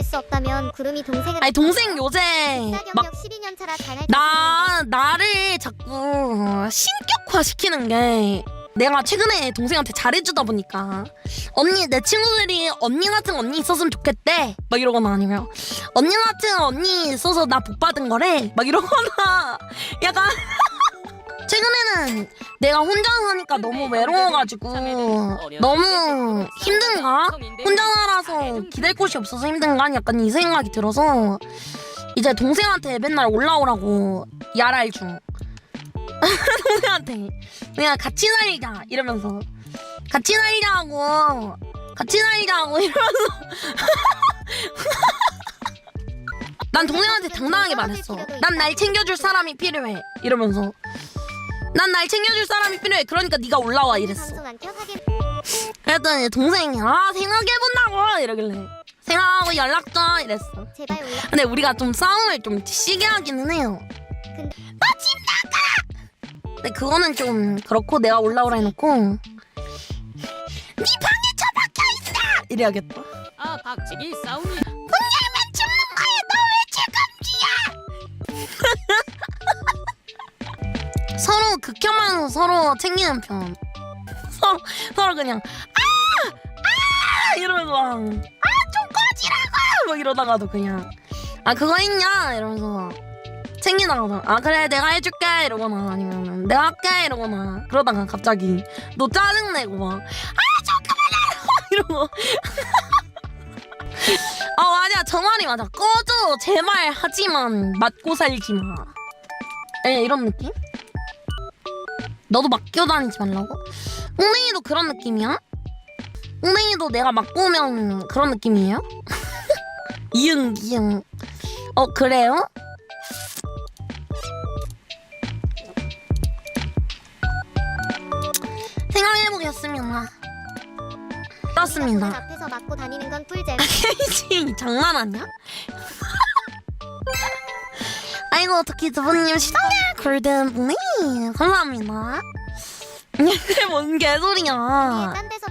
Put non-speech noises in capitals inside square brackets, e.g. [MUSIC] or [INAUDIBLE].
될 수 없다면 구름이 동생을 아니 동생 요새 막 경력 12년 차라 잘할 나 나를 자꾸 신격화 시키는 게 내가 최근에 동생한테 잘해주다 보니까 언니 내 친구들이 언니 같은 언니 있었으면 좋겠대. 막 이러거나 아니면 언니 같은 언니 있어서 나 복 받은 거래. 막 이러거나. [LAUGHS] 약간 최근에는 내가 혼자 사니까 너무 외로워가지고 너무 힘든가? 혼자 살아서 기댈 곳이 없어서 힘든가? 약간 이 생각이 들어서 이제 동생한테 맨날 올라오라고 야랄 중. [LAUGHS] 동생한테 그냥 같이 살자 이러면서. 같이 살자고 같이 살자고 이러면서. [LAUGHS] 난 동생한테 당당하게 말했어. 난 날 챙겨줄 사람이 필요해 이러면서 난 날 챙겨줄 사람이 필요해. 그러니까 네가 올라와 이랬어. 방송 안켜 하긴 그랬더니 동생이 아 생각해본다고. 이러길래 생각하고 연락 줘. 이랬어. 제발 올라 근데 우리가 좀 싸움을 좀 시게 하기는 해요. 근데- 너집 나가! 근데 그거는 좀 그렇고 내가 올라오라 해놓고 네 방에 처박혀 있어! 이래야겠다. 아 박치기 싸움이 분명히 죽는 서로 극혐하면서 서로 챙기는 편. 서로, 서로 그냥 아! 아! 이러면서 막, 아! 좀 꺼지라고! 막 이러다가도 그냥 아 그거 있냐? 이러면서 챙기다가 아 그래 내가 해줄게 이러거나 아니면 내가 할게 이러거나 그러다가 갑자기 너 짜증내고 막아 잠깐만요 [LAUGHS] 이러고 [LAUGHS] 아 맞아 저 말이 맞아 꺼져 제발 하지만 맞고 살지 마 에, 이런 느낌? 너도 맡겨 다니지 말라고? 웅댕이도 그런 느낌이야? 웅댕이도 내가 맞고 오면 그런 느낌이에요? [LAUGHS] 이응 이응 어 그래요? 생각해보겠습니다 그렇습니다 앞에서 맞고 다니는 건 꿀잼 [LAUGHS] 장난 아니야? 아이고 어떻게 두분님 시청자 골든 네 감사합니다. 이게 [LAUGHS] 뭔 개소리야. 딴 데서